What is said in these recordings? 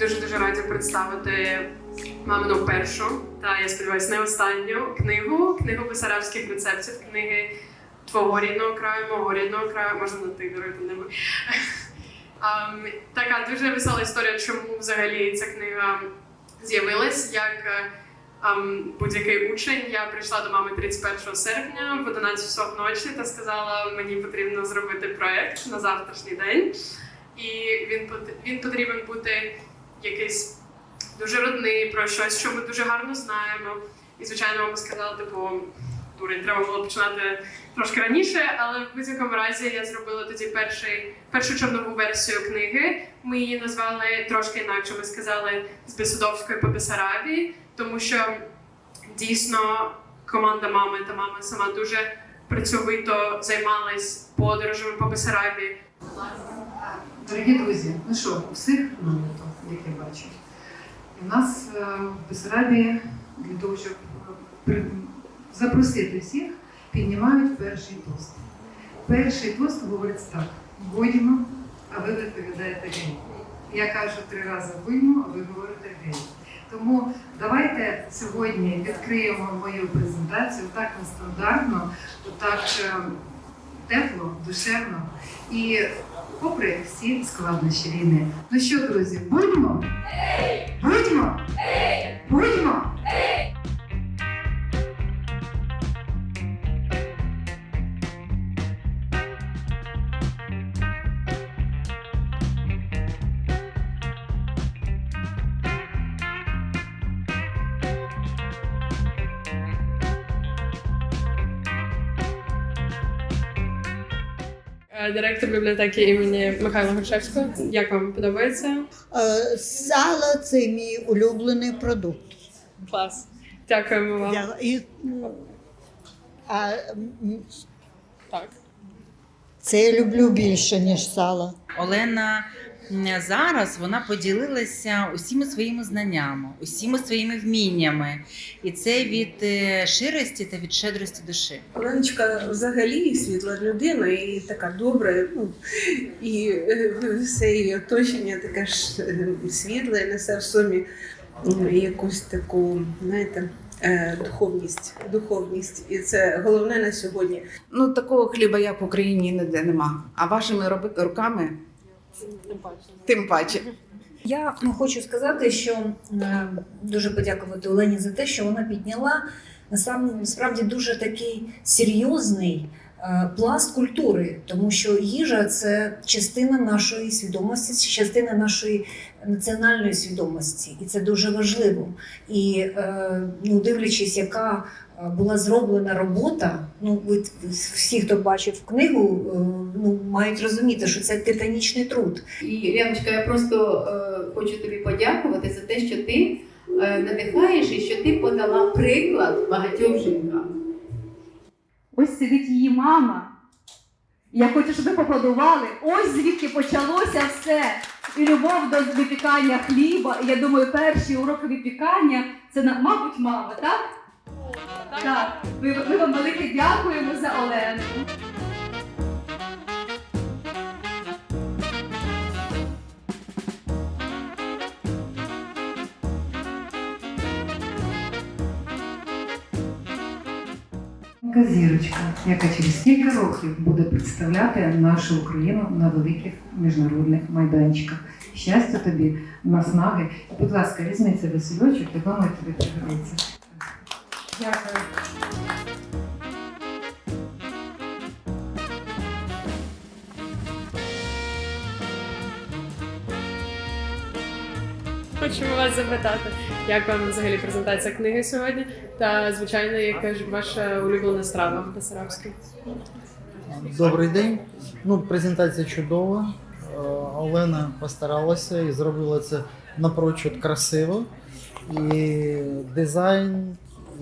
дуже дуже раді представити мамину першу та я сподіваюся, не останню книгу книгу бесарабських рецептів, книги твого рідного краю, мого рідного краю, можна на ти даруйте не ми. Ам, така дуже весела історія, чому взагалі ця книга з'явилась. Як ам, будь-який учень, я прийшла до мами 31 серпня в 11 часов ночі та сказала, мені потрібно зробити проект на завтрашній день. І він, він потрібен бути якийсь дуже родний про щось, що ми дуже гарно знаємо. І, звичайно, мама сказала, типу, дурень, треба було починати трошки раніше, але в будь-якому разі я зробила тоді перший, першу чорнову версію книги. Ми її назвали трошки інакше. Ми сказали з Бесудовської по Бесарабії, тому що дійсно команда мами та мама сама дуже працьовито займалась подорожами по Бесарабії. Дорогі друзі, ну що, у всіх набито, як я бачу. І в нас е, в Бесарабії для того, щоб е, запросити всіх, піднімають перший тост. Перший тост говорить так: будьмо, а ви відповідаєте гей. Я кажу три рази будьмо, а ви говорите гей. Тому давайте сьогодні відкриємо мою презентацію так нестандартно, так е, тепло, душевно і попри всі складнощі війни. Ну що, друзі, будьмо? Будьмо? Будьмо? Директор бібліотеки імені Михайла Грушевського. Як вам подобається? Е, Сало це мій улюблений продукт. Клас. Дякуємо вам. Я, і, а Так. це я люблю більше, ніж сало. Олена зараз вона поділилася усіма своїми знаннями, усіма своїми вміннями, і це від е, ширості та від щедрості душі. Оленочка взагалі світла людина і така добра, ну, і е, все її оточення таке ж е, світле, несе в собі м, якусь таку, знаєте, е, духовність, духовність. І це головне на сьогодні. Ну, такого хліба як в Україні ніде нема. А вашими роби- руками тим паче. Я ну, хочу сказати, що дуже подякувати Олені за те, що вона підняла насправді дуже такий серйозний пласт культури, тому що їжа це частина нашої свідомості, частина нашої національної свідомості, і це дуже важливо. І е, ну, дивлячись, яка е, була зроблена робота. Ну, ви всі, хто бачив книгу, е, ну мають розуміти, що це титанічний труд. І Яночка, я просто е, хочу тобі подякувати за те, що ти е, надихаєш і що ти подала приклад багатьом жінкам. Ось сидить її мама. Я хочу, щоб ви поплодували. Ось звідки почалося все. І любов до випікання хліба. І я думаю, перші уроки випікання це, мабуть, мама, так? Так. Ми, ми вам велике дякуємо за Олену. Зірочка, яка через кілька років буде представляти нашу Україну на великих міжнародних майданчиках. Щастя тобі, наснаги. Будь ласка, візьми цей весельочок, я думаю, тобі пригодиться. Дякую. Хочемо вас запитати, як вам взагалі презентація книги сьогодні? Та звичайно, яка ж ваша улюблена страва басарабська? Добрий день. Ну, презентація чудова. Е, Олена постаралася і зробила це напрочуд красиво. І дизайн,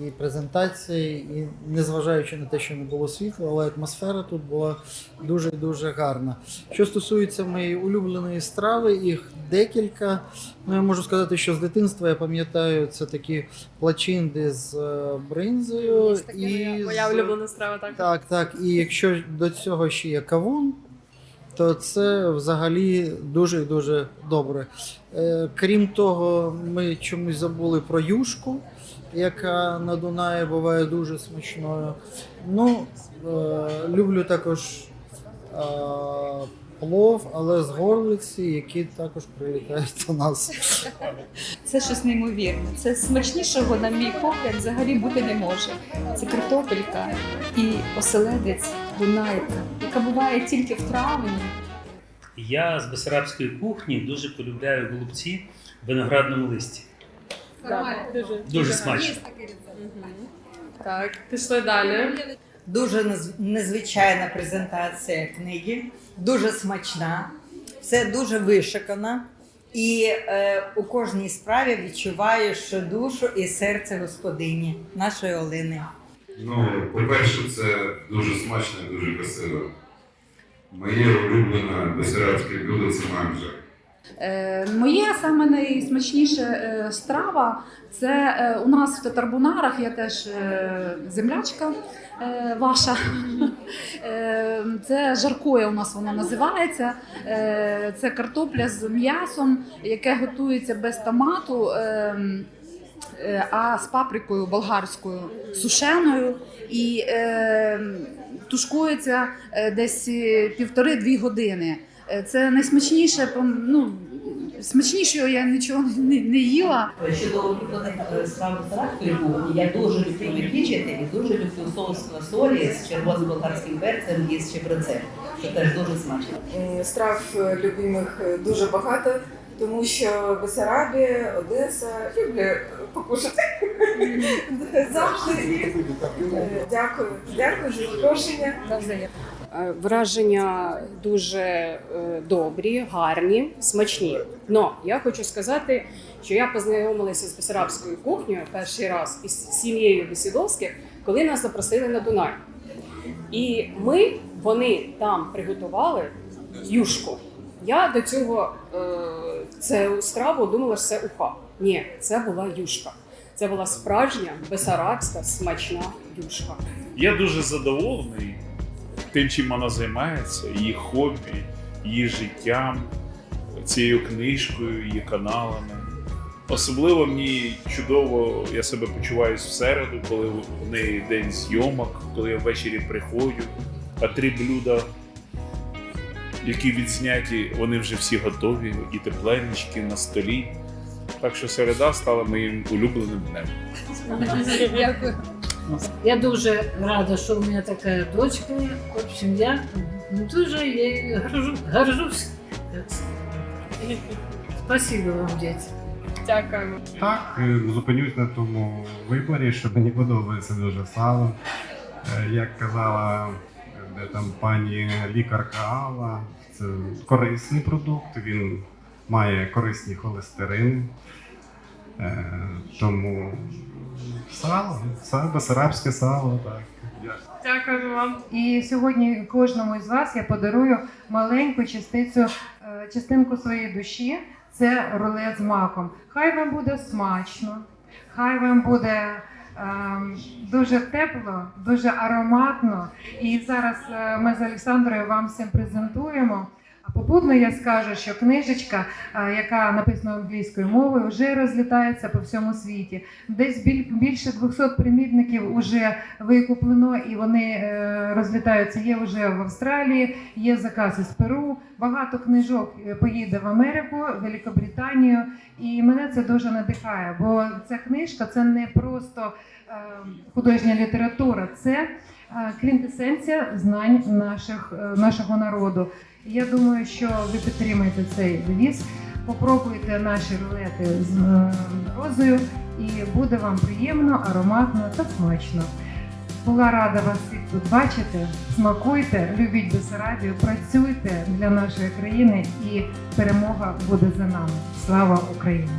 і презентація, і незважаючи на те, що не було світла, але атмосфера тут була дуже дуже гарна. Що стосується моєї улюбленої страви, їх декілька. Ну, я можу сказати, що з дитинства я пам'ятаю це такі плачинди з е, бринзою. Є таке моя, моя з- улюблена страва, так? так, так. І якщо до цього ще є кавун, то це взагалі дуже дуже добре. Е, Крім того, ми чомусь забули про юшку, яка на Дунаї буває дуже смачною. Ну, е, люблю також е, плов, але з горлиці, які також прилітають до нас. Це щось неймовірне. Це смачнішого, на мій погляд, взагалі бути не може. Це картопелька і оселедець Дунайка, яка буває тільки в травні. Я з бесарабської кухні дуже полюбляю голубці в виноградному листі. Дуже смачно. Так, пішли далі. Дуже незвичайна презентація книги, дуже смачна, все дуже вишикано. І е, у кожній справі відчуваєш душу і серце господині, нашої Олени. Ну, по-перше, це дуже смачно і дуже красиво. Моє улюблене бесарабське блюдо це манджа. Е, Моє саме найсмачніше е, страва це е, у нас в татарбунарах, я теж землячка ваша. Це жаркоє у нас воно називається. Це картопля з м'ясом, яке готується без томату. А з паприкою болгарською сушеною і е, тушкується десь півтори-дві години. Е, Це найсмачніше, ну, смачнішого я нічого не, не їла. Щодо е, страв бесарабської я дуже люблю випічити і дуже люблю соус квасолі з червоним болгарським перцем і з чебрецем. Це теж дуже смачно. Страв е, любимих е, дуже багато, тому що Бесарабія, Одеса люблю покушати. Завжди. Е, Дякую. Дякую за запрошення. Е, Враження дуже е, добрі, гарні, смачні. Но я хочу сказати, що я познайомилася з бесарабською кухнею перший раз із сім'єю Бесідовських, коли нас запросили на Дунай. І ми, вони там приготували юшку. Я до цього е, цю страву думала, що це уха. Ні, це була юшка. Це була справжня бесарабська смачна юшка. Я дуже задоволений тим, чим вона займається, її хобі, її життям, цією книжкою, її каналами. Особливо мені чудово, я себе почуваю в середу, коли в неї день зйомок, коли я ввечері приходжу, а три блюда, які відзняті, вони вже всі готові, і тепленечки на столі. Так що середа стала моїм улюбленим днем. Дякую. Я дуже рада, що у мене така дочка. В общем, я дуже їй горжусь. Спасибо вам, діти. Дякуємо. Так, е, зупинюсь на тому виборі, що мені подобається дуже сало. Е, Як казала е, де там пані лікарка Алла, це корисний продукт, він має корисні холестерини. Е, Тому сало, сало, басарабське сало, так. Дякуємо вам. І сьогодні кожному із вас я подарую маленьку частицю, е, частинку своєї душі. Це рулет з маком. Хай вам буде смачно, хай вам буде ем, дуже тепло, дуже ароматно. І зараз е, ми з Олександрою вам всім презентуємо. Попутно я скажу, що книжечка, е, яка написана англійською мовою, вже розлітається по всьому світі. Десь більше 200 примірників вже викуплено і вони е, розлітаються. Є вже в Австралії, є заказ із Перу. Багато книжок е, поїде в Америку, Великобританію, і мене це дуже надихає. Бо ця книжка це не просто художня література, це квінтесенція знань наших, нашого народу. Я думаю, що ви підтримаєте цей девіз. Попробуйте наші рулети з е, розою, і буде вам приємно, ароматно та смачно. Була рада вас всіх тут бачити. Смакуйте, любіть Бесарабію, працюйте для нашої країни, і перемога буде за нами. Слава Україні!